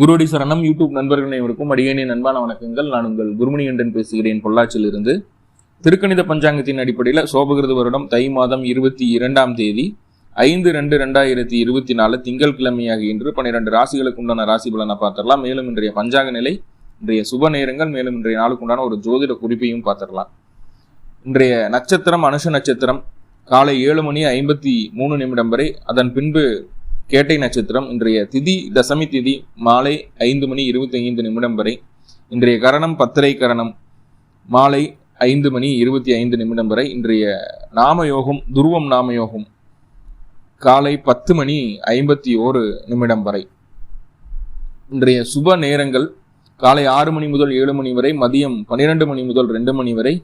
குருடி சரணம் யூடியூப் நண்பர்கள் அனைவருக்கும் அடியேனே நண்பான வணக்கங்கள். நான் உங்கள் குருமணிகண்டன் பேசுகிறேன் பொள்ளாச்சியிலிருந்து. திருக்கணித பஞ்சாங்கத்தின் அடிப்படையில் சோபகிருத வருடம் தை மாதம் இருபத்தி இரண்டாம் தேதி ஐந்து ரெண்டு ரெண்டாயிரத்தி இருபத்தி நாலு திங்கள் கிழமையாக இன்று பன்னிரெண்டு ராசிகளுக்கு உண்டான ராசி பலனை பார்த்துடலாம். மேலும் இன்றைய பஞ்சாங்க நிலை இன்றைய சுப நேரங்கள் மேலும் இன்றைய நாளுக்குண்டான ஒரு ஜோதிட குறிப்பையும் பார்த்துடலாம். இன்றைய நட்சத்திரம் அனுஷ நட்சத்திரம் காலை ஏழு மணி ஐம்பத்தி மூணு நிமிடம் வரை அதன் பின்பு கேட்டை நட்சத்திரம் இன்றைய திதி தசமி திதி மாலை ஐந்து மணி இருபத்தி ஐந்து நிமிடம் வரை. இன்றைய கரணம் பத்திரை கரணம் மாலை ஐந்து மணி இருபத்தி ஐந்து நிமிடம் வரை. இன்றைய நாமயோகம் துருவம் நாமயோகம் காலை பத்து மணி ஐம்பத்தி ஓரு நிமிடம் வரை. இன்றைய சுப நேரங்கள் காலை ஆறு மணி முதல் ஏழு மணி வரை மதியம் பன்னிரெண்டு மணி முதல் ரெண்டு மணி வரை.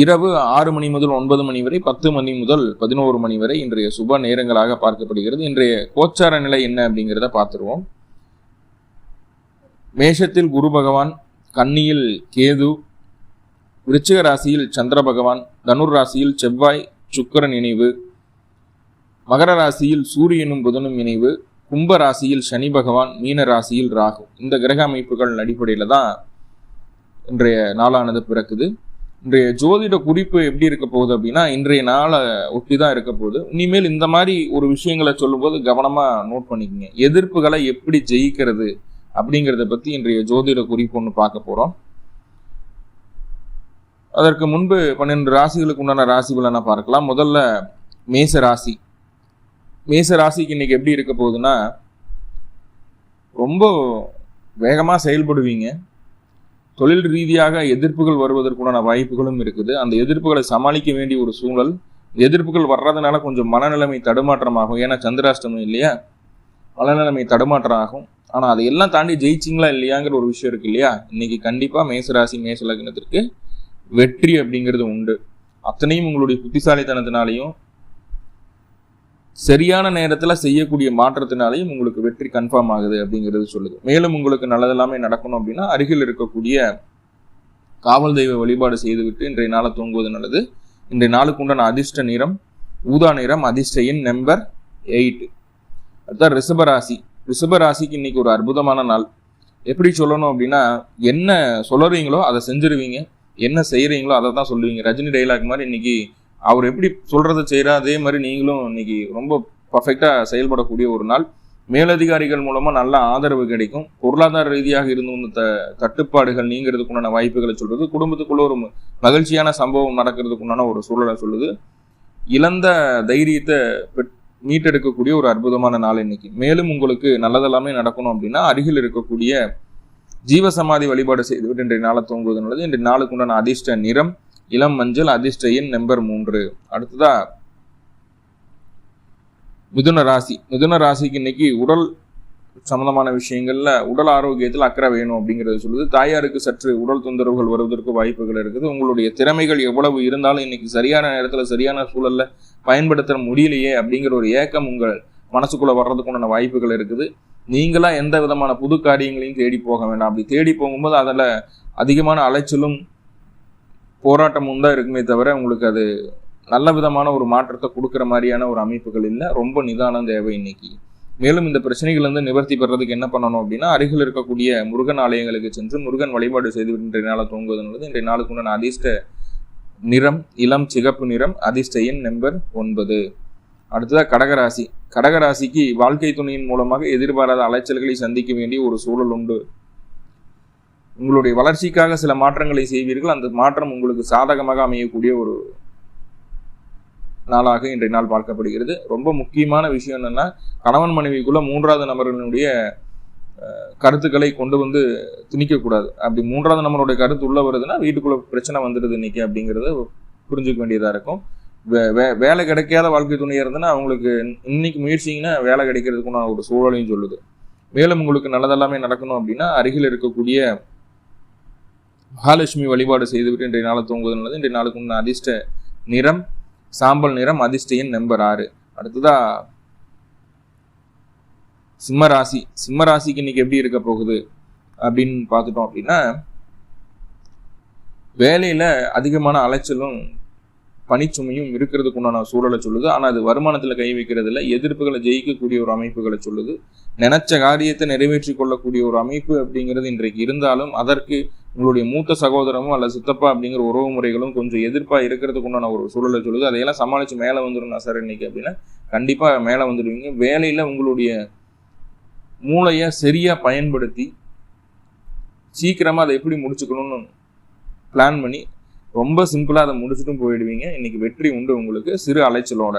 இரவு ஆறு மணி முதல் ஒன்பது மணி வரை பத்து மணி முதல் பதினோரு மணி வரை இன்றைய சுப நேரங்களாக பார்க்கப்படுகிறது. இன்றைய கோச்சார நிலை என்ன அப்படிங்கிறத பார்த்துருவோம். மேஷத்தில் குரு பகவான் கன்னியில் கேது விருச்சிக ராசியில் சந்திர பகவான் தனுர் ராசியில் செவ்வாய் சுக்கரன் இணைவு மகர ராசியில் சூரியனும் புதனும் இணைவு கும்ப ராசியில் சனி பகவான் மீன ராசியில் ராகு. இந்த கிரக அமைப்புகள் அடிப்படையில் தான் இன்றைய நாளானது பிறக்குது. இன்றைய ஜோதிட குறிப்பு எப்படி இருக்க போகுது அப்படின்னா இன்றைய நாளை ஒட்டி தான் இருக்க போகுது. இனிமேல் இந்த மாதிரி ஒரு விஷயங்களை சொல்லும்போது கவனமாக நோட் பண்ணிக்கங்க. எதிர்ப்புகளை எப்படி ஜெயிக்கிறது அப்படிங்கிறத பற்றி இன்றைய ஜோதிட குறிப்பு ஒன்று பார்க்க போகிறோம் அதற்கு முன்பு பன்னெண்டு ராசிகளுக்கு உண்டான ராசிகளை நான் பார்க்கலாம். முதல்ல மேச ராசி. மேச ராசிக்கு இன்னைக்கு எப்படி இருக்க போகுதுன்னா ரொம்ப வேகமாக செயல்படுவீங்க. தொழில் ரீதியாக எதிர்ப்புகள் வருவதற்குண்டான வாய்ப்புகளும் இருக்குது. அந்த எதிர்ப்புகளை சமாளிக்க வேண்டிய ஒரு சூழல். எதிர்ப்புகள் வர்றதுனால கொஞ்சம் மனநிலைமை தடுமாற்றமாகும். ஏன்னா சந்திராஷ்டமம் இல்லையா? மனநிலைமை தடுமாற்றம் ஆகும் ஆனால் அதையெல்லாம் தாண்டி ஜெயிச்சிங்களா இல்லையாங்கிற ஒரு விஷயம் இருக்கு இல்லையா? இன்னைக்கு கண்டிப்பாக மேசராசி மேச லக்னத்திற்கு வெற்றி அப்படிங்கிறது உண்டு. அத்தனையும் உங்களுடைய புத்திசாலித்தனத்தினாலையும் சரியான நேரத்தில் செய்யக்கூடிய மாற்றத்தினாலையும் உங்களுக்கு வெற்றி கன்ஃபார்ம் ஆகுது அப்படிங்கிறது சொல்லுது. மேலும் உங்களுக்கு நல்லதெல்லாமே நடக்கணும் அப்படின்னா அருகில் இருக்கக்கூடிய காவல் தெய்வ வழிபாடு செய்துவிட்டு இன்றைய நாளை தூங்குவது நல்லது. இன்றைய நாளுக்கு உண்டான அதிர்ஷ்ட நிறம் ஊதா நிறம் அதிர்ஷ்ட எண் நம்பர் எயிட் அதுதான் ரிஷபராசி. ரிஷபராசிக்கு இன்னைக்கு ஒரு அற்புதமான நாள். எப்படி சொல்லணும் அப்படின்னா என்ன சொல்லுறீங்களோ அதை செஞ்சிருவீங்க. என்ன செய்கிறீங்களோ அதை தான் சொல்லுவீங்க. ரஜினி டைலாக் மாதிரி இன்னைக்கு அவர் எப்படி சொல்கிறத செய்கிறா அதே மாதிரி நீங்களும் இன்னைக்கு ரொம்ப பர்ஃபெக்டாக செயல்படக்கூடிய ஒரு நாள். மேலதிகாரிகள் மூலமாக நல்ல ஆதரவு கிடைக்கும். பொருளாதார ரீதியாக இருந்து வந்த த தட்டுப்பாடுகள் நீங்கிறதுக்குண்டான வாய்ப்புகளை சொல்கிறது குடும்பத்துக்குள்ள ஒரு மகிழ்ச்சியான சம்பவம் நடக்கிறதுக்குண்டான ஒரு சூழலை சொல்லுது. இழந்த தைரியத்தை மீட்டெடுக்கக்கூடிய ஒரு அற்புதமான நாள் இன்னைக்கு. மேலும் உங்களுக்கு நல்லதெல்லாமே நடக்கணும் அப்படின்னா அருகில் இருக்கக்கூடிய ஜீவசமாதி வழிபாடு செய்துவிட்டு இன்றைய நாளை தூங்குவது நல்லது. இன்றைய நாளுக்குண்டான அதிர்ஷ்ட நிறம் இளம் மஞ்சள் அதிர்ஷ்ட எண் நம்பர் மூன்று. அடுத்ததா மிதுன ராசி. மிதுன ராசிக்கு இன்னைக்கு உடல் சம்பந்தமான விஷயங்கள்ல உடல் ஆரோக்கியத்தில் அக்கறை வேணும் அப்படிங்கிறது சொல்லுது. தாயாருக்கு சற்று உடல் தொந்தரவுகள் வருவதற்கு வாய்ப்புகள் இருக்குது. உங்களுடைய திறமைகள் எவ்வளவு இருந்தாலும் இன்னைக்கு சரியான நேரத்தில் சரியான சூழல்ல பயன்படுத்த முடியலையே அப்படிங்கிற ஒரு ஏக்கம் உங்கள் மனசுக்குள்ள வர்றதுக்குண்டான வாய்ப்புகள் இருக்குது. நீங்களா எந்த விதமான புது காரியங்களையும் தேடி போக வேண்டாம். அப்படி தேடி போகும்போது அதில் அதிகமான அலைச்சலும் போராட்டமும் தான் இருக்குமே தவிர உங்களுக்கு அது நல்ல விதமான ஒரு மாற்றத்தை கொடுக்குற மாதிரியான ஒரு அமைப்புகள் இல்லை. ரொம்ப நிதானம் தேவை இன்னைக்கு. மேலும் இந்த பிரச்சனைகள் வந்து நிவர்த்தி பெறதுக்கு என்ன பண்ணணும் அப்படின்னா அருகில் இருக்கக்கூடிய முருகன் ஆலயங்களுக்கு சென்று முருகன் வழிபாடு செய்து இன்றைய நாளை தூங்குவதுன்றது இன்றைய நாளுக்கு உண்டான அதிர்ஷ்ட நிறம் இளம் சிகப்பு நிறம் அதிர்ஷ்ட எண் நம்பர் ஒன்பது. அடுத்ததாக கடகராசி. கடகராசிக்கு வாழ்க்கை துணையின் மூலமாக எதிர்பாராத அலைச்சல்களை சந்திக்க வேண்டிய ஒரு சூழல் உண்டு. உங்களுடைய வளர்ச்சிக்காக சில மாற்றங்களை செய்வீர்கள். அந்த மாற்றம் உங்களுக்கு சாதகமாக அமையக்கூடிய ஒரு நாளாக இன்றைய நாள் பார்க்கப்படுகிறது. ரொம்ப முக்கியமான விஷயம் என்னன்னா கணவன் மனைவிக்குள்ள மூன்றாவது நபர்களுடைய கருத்துக்களை கொண்டு வந்து திணிக்கக்கூடாது. அப்படி மூன்றாவது நபருடைய கருத்து உள்ள வருதுன்னா வீட்டுக்குள்ள பிரச்சனை வந்துடுது இன்னைக்கு அப்படிங்கிறத புரிஞ்சுக்க வேண்டியதாக இருக்கும். வே வேலை கிடைக்காத வாழ்க்கை துணையாக இருந்ததுன்னா அவங்களுக்கு இன்னைக்கு முயற்சிங்கன்னா வேலை கிடைக்கிறதுக்குன்னு ஒரு சூழலையும் சொல்லுது. மேலும் உங்களுக்கு நல்லதெல்லாமே நடக்கணும் அப்படின்னா அருகில் இருக்கக்கூடிய மகாலட்சுமி வழிபாடு செய்துவிட்டு இன்றைய நாளை தூங்குவது நல்லது. இன்றைய நாளுக்கு உள்ள அதிர்ஷ்ட நிறம் சாம்பல் நிறம் அதிர்ஷ்ட எண் நம்பர் ஆறு. அடுத்ததா சிம்ம ராசி. ராசிக்கு இன்னைக்கு எப்படி இருக்க போகுது அப்படின்னு பார்த்துட்டோம் அப்படின்னா வேலையில அதிகமான அலைச்சலும் பணிச்சுமையும் இருக்கிறதுக்கு உண்டான சூழலை சொல்லுது. ஆனால் அது வருமானத்தில் கை வைக்கிறது இல்லை. எதிர்ப்புகளை ஜெயிக்கக்கூடிய ஒரு அமைப்புகளை சொல்லுது. நினைச்ச காரியத்தை நிறைவேற்றி கொள்ளக்கூடிய ஒரு அமைப்பு அப்படிங்கிறது இன்றைக்கு இருந்தாலும் அதற்கு உங்களுடைய மூத்த சகோதரமும் அல்ல சித்தப்பா அப்படிங்கிற உறவு முறைகளும் கொஞ்சம் எதிர்ப்பா இருக்கிறதுக்கு உண்டான ஒரு சூழலை சொல்லுது. அதையெல்லாம் சமாளிச்சு மேலே வந்துடும் சார் இன்னைக்கு அப்படின்னா கண்டிப்பாக மேலே வந்துடுவீங்க. வேலையில் உங்களுடைய மூளையை சரியாக பயன்படுத்தி சீக்கிரமாக அதை எப்படி முடிச்சுக்கணும்னு பிளான் பண்ணி ரொம்ப சிம்பிளாக அதை முடிச்சுட்டும் போயிடுவீங்க. இன்னைக்கு வெற்றி உண்டு உங்களுக்கு. சிறு அலைச்சலோட.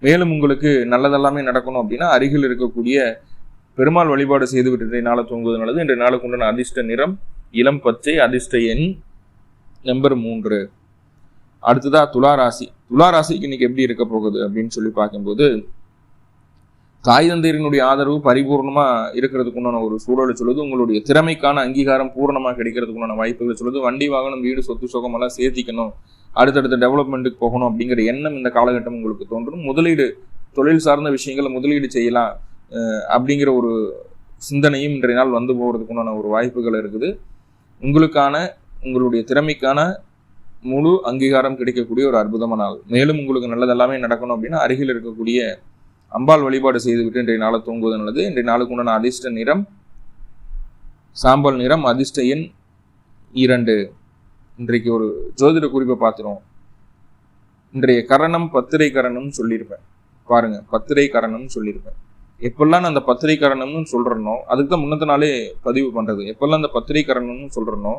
மேலும் உங்களுக்கு நல்லதெல்லாமே நடக்கணும் அப்படின்னா அருகில் இருக்கக்கூடிய பெருமாள் வழிபாடு செய்து விட்டு நாளை தூங்குவது நல்லது. இன்றைய நாளுக்கு உண்டான அதிர்ஷ்ட நிறம் இளம் பச்சை அதிர்ஷ்ட எண் நம்பர் மூன்று. அடுத்ததா துலா ராசி. துலா ராசிக்கு இன்னைக்கு எப்படி இருக்க போகுது அப்படின்னு சொல்லி பார்க்கும்போது தாய் தந்தையரினுடைய ஆதரவு பரிபூர்ணமா இருக்கிறதுக்குண்டான ஒரு சூழலை சொல்லுது. உங்களுடைய திறமைக்கான அங்கீகாரம் பூரணமாக கிடைக்கிறதுக்குண்டான வாய்ப்புகளை சொல்லுது. வண்டி வாகனம் வீடு சொத்து சுகம் எல்லாம் சேர்த்திக்கணும். அடுத்தடுத்த டெவலப்மெண்ட்டுக்கு போகணும் அப்படிங்கிற எண்ணம் இந்த காலகட்டம் உங்களுக்கு தோன்றும். முதலீடு தொழில் சார்ந்த விஷயங்களை முதலீடு செய்யலாம் அப்படிங்கிற ஒரு சிந்தனையும் இன்றைய நாள் வந்து போகிறதுக்குண்டான ஒரு வாய்ப்புகள் இருக்குது. உங்களுக்கான உங்களுடைய திறமைக்கான முழு அங்கீகாரம் கிடைக்கக்கூடிய ஒரு அற்புதமான நாள். மேலும் உங்களுக்கு நல்லதெல்லாமே நடக்கணும் அப்படின்னா அருகில் இருக்கக்கூடிய அம்பாள் வழிபாடு செய்துவிட்டு இன்றைய நாளை தூங்குவது நல்லது இன்றைய நாளுக்கு உண்டான அதிர்ஷ்ட நிறம் சாம்பல் நிறம் அதிர்ஷ்ட எண் இரண்டு. இன்றைக்கு ஒரு ஜோதிட குறிப்பை பார்த்துருவோம். இன்றைய கரணம் பத்திரை கரணம்னு சொல்லியிருப்பேன். பாருங்க பத்திரை கரணம்னு சொல்லியிருப்பேன். எப்பெல்லாம் நான் அந்த பத்திரை கரணம்னு சொல்றேனோ அதுக்கு தான் முன்னத்த நாளே பதிவு பண்றது. எப்பெல்லாம் அந்த பத்திரை கரணம்னு சொல்றேனோ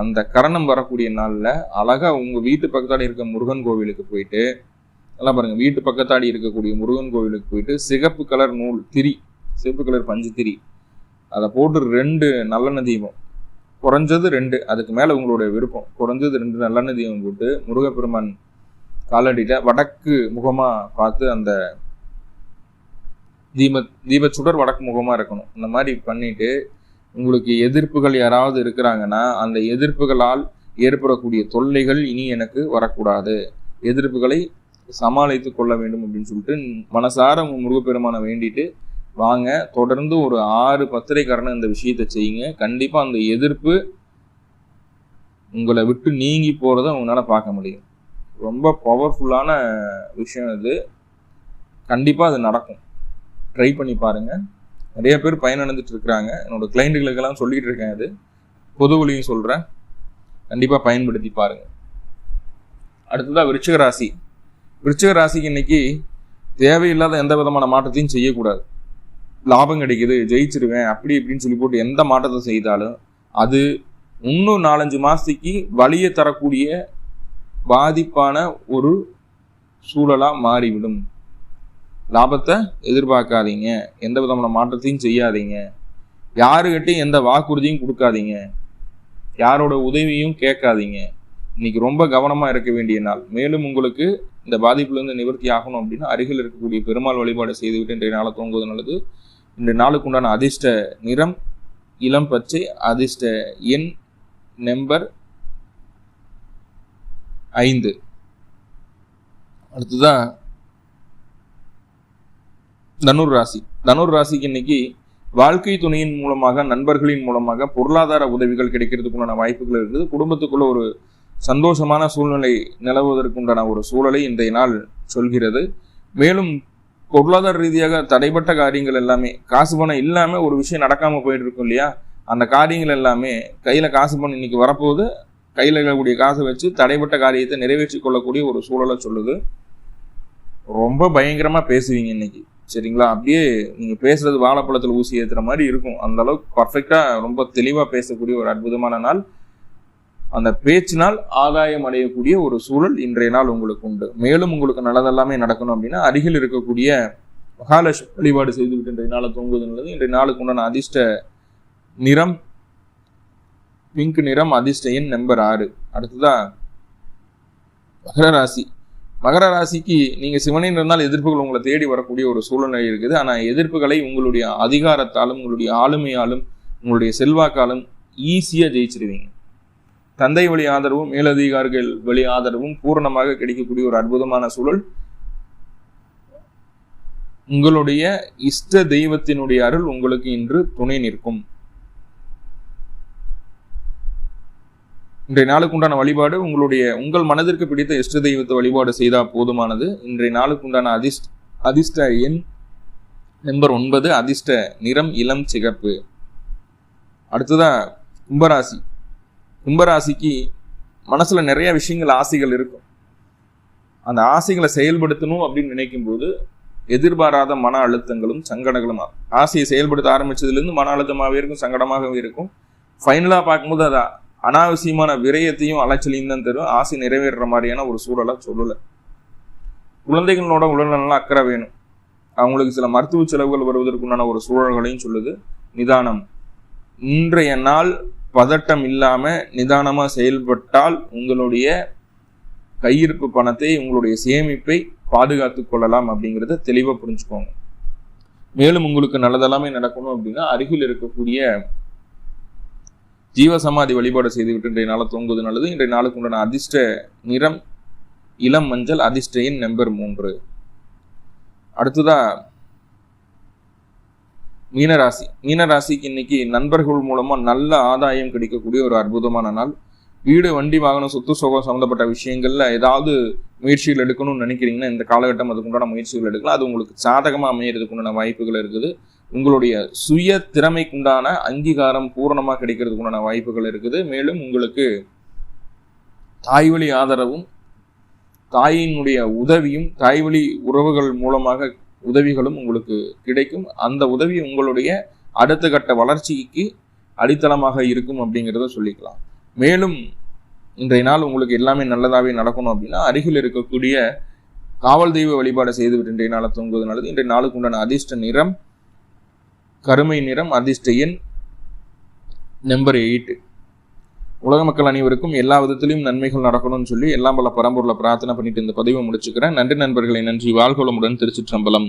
அந்த கரணம் வரக்கூடிய நாளில் அழகா உங்க வீட்டு பக்கத்தால் இருக்க முருகன் கோவிலுக்கு போயிட்டு நல்லா பாருங்க. வீட்டு பக்கத்தாடி இருக்கக்கூடிய முருகன் கோவிலுக்கு போயிட்டு சிகப்பு கலர் நூல் திரி சிவப்பு கலர் பஞ்சு திரி. அதை போட்டு ரெண்டு நல்லெண்ணெய் தீபம். குறைஞ்சது ரெண்டு. அதுக்கு மேலே உங்களுடைய விருப்பம். குறைஞ்சது ரெண்டு நல்லெண்ணெய் தீபம் போட்டு முருகப்பெருமான் காலடியில் வடக்கு முகமாக பார்த்து அந்த தீப தீபச்சுடர் வடக்கு முகமாக இருக்கணும். இந்த மாதிரி பண்ணிட்டு உங்களுக்கு எதிர்ப்புகள் யாராவது இருக்கிறாங்கன்னா அந்த எதிர்ப்புகளால் ஏற்படக்கூடிய தொல்லைகள் இனி எனக்கு வரக்கூடாது. எதிர்ப்புகளை சமாளித்து கொள்ள வேண்டும் அப்படின்னு சொல்லிட்டு மனசார முருகப்பெருமானை வேண்டிட்டு வாங்க. தொடர்ந்து ஒரு ஆறு பத்திரைக்காரன இந்த விஷயத்தை செய்யுங்க. கண்டிப்பாக அந்த எதிர்ப்பு உங்களை விட்டு நீங்கி போகிறத உங்களால் பார்க்க முடியும். ரொம்ப பவர்ஃபுல்லான விஷயம் இது. கண்டிப்பாக அது நடக்கும். ட்ரை பண்ணி பாருங்க. நிறைய பேர் பயனடைஞ்சிட்டு இருக்கிறாங்க. என்னோடய கிளைண்ட்டுகளுக்கெல்லாம் சொல்லிகிட்டு இருக்கேன் அது பொது வழியும் சொல்கிறேன் கண்டிப்பாக பயன்படுத்தி பாருங்கள் அடுத்ததா விருச்சிக ராசி. விருச்சிக ராசிக்கு இன்னைக்கு தேவையில்லாத எந்த விதமான மாற்றத்தையும் செய்யக்கூடாது. லாபம் கிடைக்குது ஜெயிச்சிருவேன் அப்படி இப்படின்னு சொல்லி போட்டு எந்த மாற்றத்தை செய்தாலும் அது இன்னும் நாலஞ்சு மாதத்துக்கு வழியை தரக்கூடிய பாதிப்பான ஒரு சூழலாக மாறிவிடும். லாபத்தை எதிர்பார்க்காதீங்க எந்த விதமான மாற்றத்தையும் செய்யாதீங்க. யாருக்கிட்டையும் எந்த வாக்குறுதியும் கொடுக்காதீங்க. யாரோட உதவியும் கேட்காதீங்க. இன்னைக்கு ரொம்ப கவனமாக இருக்க வேண்டிய நாள். மேலும் உங்களுக்கு இந்த பாதிப்புலேருந்து நிவர்த்தி ஆகணும் அப்படின்னா அருகில் இருக்கக்கூடிய பெருமாள் வழிபாடு செய்துவிட்டு இன்றைய நாளை தூங்குவது நல்லது. இன்றைய நாளுக்குண்டான அதிர்ஷ்ட நிறம் இளம் பச்சை அதிர்ஷ்ட எண் நம்பர் ஐந்து. அடுத்துதான் தனுர் ராசி. தனுர் ராசிக்கு இன்னைக்கு வாழ்க்கை துணையின் மூலமாக நண்பர்களின் மூலமாக பொருளாதார உதவிகள் கிடைக்கிறதுக்குண்டான வாய்ப்புகள் இருக்குது. குடும்பத்துக்குள்ள ஒரு சந்தோஷமான சூழ்நிலை நிலவுவதற்குண்டான ஒரு சூழலை இன்றைய நாள் சொல்கிறது. மேலும் பொருளாதார ரீதியாக தடைப்பட்ட காரியங்கள் எல்லாமே காசு பணம் இல்லாமல் ஒரு விஷயம் நடக்காமல் போயிட்டு இருக்கும் இல்லையா? அந்த காரியங்கள் எல்லாமே கையில் காசு பணம் இன்னைக்கு வரப்போகுது. கையில் இருக்கக்கூடிய காசை வச்சு தடைப்பட்ட காரியத்தை நிறைவேற்றி கொள்ளக்கூடிய ஒரு சூழலை சொல்லுது. ரொம்ப பயங்கரமாக பேசுவீங்க இன்னைக்கு சரிங்களா? அப்படியே நீங்கள் பேசுறது வாழைப்பழத்தில் ஊசி ஏற்றுற மாதிரி இருக்கும். அந்த அளவுக்கு பர்ஃபெக்டா ரொம்ப தெளிவாக பேசக்கூடிய ஒரு அற்புதமான நாள். அந்த பேச்சினால் ஆதாயம் அடையக்கூடிய ஒரு சூழல் இன்றைய நாள் உங்களுக்கு உண்டு. மேலும் உங்களுக்கு நல்லதெல்லாமே நடக்கணும் அப்படின்னா அருகில் இருக்கக்கூடிய மகாலட்சுமி வழிபாடு செய்துவிட்டு இன்றைய நாளை தூங்குவது நல்லது. இன்றைய நாளுக்கு உண்டான அதிர்ஷ்ட நிறம் பிங்க் நிறம் அதிர்ஷ்ட எண் நம்பர் ஆறு. அடுத்ததா மகர ராசி. மகர ராசிக்கு நீங்கள் சிவனின் இருந்தால் எதிர்ப்புகள் உங்களை தேடி வரக்கூடிய ஒரு சூழ்நிலை இருக்குது. ஆனால் எதிர்ப்புகளை உங்களுடைய அதிகாரத்தாலும் உங்களுடைய ஆளுமையாலும் உங்களுடைய செல்வாக்காலும் ஈஸியாக ஜெயிச்சிருவீங்க. தந்தை வழி ஆதரவும் மேலதிகாரிகள் வழி ஆதரவும் பூரணமாக கிடைக்கக்கூடிய ஒரு அற்புதமான சூழல். உங்களுடைய இஷ்ட தெய்வத்தினுடைய அருள் உங்களுக்கு இன்று துணை நிற்கும். இன்றைய நாளுக்கு உண்டான வழிபாடு உங்களுடைய உங்கள் மனதிற்கு பிடித்த இஷ்ட தெய்வத்தை வழிபாடு செய்தால் போதுமானது. இன்றைய நாளுக்கு உண்டான அதிர்ஷ்ட அதிர்ஷ்ட எண் நம்பர் ஒன்பது அதிர்ஷ்ட நிறம் இளம் சிகப்பு. அடுத்ததா கும்பராசி. கும்பராசிக்கு மனசில் நிறைய விஷயங்கள் ஆசைகள் இருக்கும். அந்த ஆசைகளை செயல்படுத்தணும் அப்படின்னு நினைக்கும்போது எதிர்பாராத மன அழுத்தங்களும் சங்கடங்களும் ஆகும். ஆசையை செயல்படுத்த ஆரம்பிச்சதுலேருந்து மன அழுத்தமாகவே இருக்கும் சங்கடமாகவே இருக்கும். ஃபைனலாக பார்க்கும்போது அது அனாவசியமான விரயத்தையும் அலைச்சலையும் தான் தரும். ஆசை நிறைவேறுற மாதிரியான ஒரு சூழலை சொல்லலை. குழந்தைகளோட உடல்நலம் அக்கறை வேணும். அவங்களுக்கு சில மருத்துவ செலவுகள் வருவதற்குண்டான ஒரு சூழல்களையும் சொல்லுது. நிதானம். இன்றைய நாள் பதட்டம் இல்லாமல் நிதானமாக செயல்பட்டால் உங்களுடைய கையிருப்பு பணத்தை உங்களுடைய சேமிப்பை பாதுகாத்து கொள்ளலாம் அப்படிங்கிறத தெளிவாக புரிஞ்சுக்கோங்க. மேலும் உங்களுக்கு நல்லதெல்லாமே நடக்கணும் அப்படின்னா அருகில் இருக்கக்கூடிய ஜீவசமாதி வழிபாடு செய்துவிட்டு இன்றைய நாளை தூங்குவது நல்லது. இன்றைய நாளுக்கு உண்டான அதிர்ஷ்ட நிறம் இளம் மஞ்சள் அதிர்ஷ்ட எண் நம்பர் மூன்று. அடுத்ததாக மீனராசி. மீனராசிக்கு இன்னைக்கு நண்பர்கள் மூலமா நல்ல ஆதாயம் கிடைக்கக்கூடிய ஒரு அற்புதமான நாள். வீடு வண்டி வாகனம் சொத்து சுகம் சம்மந்தப்பட்ட விஷயங்கள்ல ஏதாவது முயற்சிகள் எடுக்கணும்னு நினைக்கிறீங்கன்னா இந்த காலகட்டம் அதுக்குண்டான முயற்சிகள் எடுக்கலாம். அது உங்களுக்கு சாதகமாக அமையறதுக்கு உண்டான வாய்ப்புகள் இருக்குது. உங்களுடைய சுய திறமைக்குண்டான அங்கீகாரம் பூரணமாக கிடைக்கிறதுக்கு உண்டான வாய்ப்புகள் இருக்குது. மேலும் உங்களுக்கு தாய்வழி ஆதரவும் தாயினுடைய உதவியும் தாய்வழி உறவுகள் மூலமாக உதவிகளும் உங்களுக்கு கிடைக்கும். அந்த உதவி உங்களுடைய அடுத்த கட்ட வளர்ச்சிக்கு அடித்தளமாக இருக்கும் அப்படிங்கிறத சொல்லிக்கலாம். மேலும் இன்றைய நாள் உங்களுக்கு எல்லாமே நல்லதாகவே நடக்கணும் அப்படின்னா அருகில் இருக்கக்கூடிய காவல் தெய்வ வழிபாடு செய்துவிட்டு இன்றைய நாளை தூங்குவது நல்லது. இன்றைய நாளுக்கு உண்டான அதிர்ஷ்ட நிறம் கருமை நிறம் அதிர்ஷ்ட எண் நம்பர் எயிட்டு. உலக மக்கள் அனைவருக்கும் எல்லா விதத்திலையும் நன்மைகள் நடக்கணும்னு சொல்லி எல்லாம் பல பரம்பொருளை பிரார்த்தனை பண்ணிட்டு இந்த பதிவை முடிச்சுக்கிறேன். நன்றி நண்பர்களை நன்றி. வாழ்கோளமுடன் திருச்சிற்றம்பலம்.